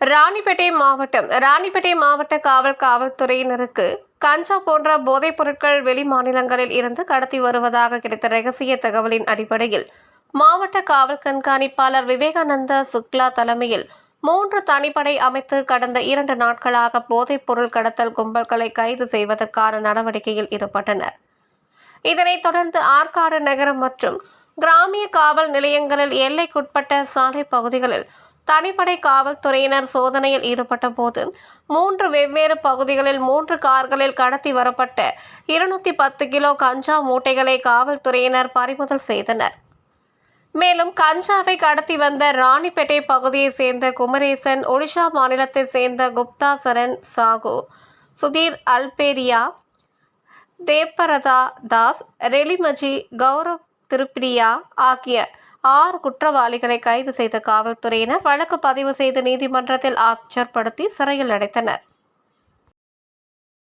ராணிப்பேட்டை மாவட்டம் ராணிப்பேட்டை மாவட்ட காவல் காவல்துறையினருக்கு கஞ்சா போன்ற போதைப் பொருட்கள் வெளி மாநிலங்களில் இருந்து கடத்தி வருவதாக கிடைத்த ரகசிய தகவலின் அடிப்படையில் மாவட்ட காவல் கண்காணிப்பாளர் விவேகானந்த சுக்லா தலைமையில் மூன்று தனிப்படை அமைத்து கடந்த இரண்டு நாட்களாக போதைப் பொருள் கடத்தல் கும்பல்களை கைது செய்வதற்கான நடவடிக்கையில் ஈடுபட்டனர். இதனைத் தொடர்ந்து ஆற்காடு நகரம் மற்றும் கிராமிய காவல் நிலையங்களில் எல்லைக்குட்பட்ட சாலை பகுதிகளில் தனிப்படை காவல்துறையினர் சோதனையில் ஈடுபட்ட போது மூன்று வெவ்வேறு பகுதிகளில் மூன்று கார்களில் கடத்தி வரப்பட்ட இருநூத்தி பத்து கிலோ கஞ்சா மூட்டைகளை காவல்துறையினர் பறிமுதல் செய்தனர். மேலும் கஞ்சாவை கடத்தி வந்த ராணிப்பேட்டை பகுதியைச் சேர்ந்த குமரேசன் ஒடிஷா மாநிலத்தைச் சேர்ந்த குப்தா சரண் சாகு சுதீர் அல்பேரியா தேப்பரதா தாஸ் ரெலிமஜி கௌரவ் திருப்பிரியா ஆகிய ஆறு குற்றவாளிகளை கைது செய்த காவல்துறையினர் வழக்கு பதிவு செய்து நீதிமன்றத்தில் ஆஜர்படுத்தி சிறையில் அடைத்தனர்.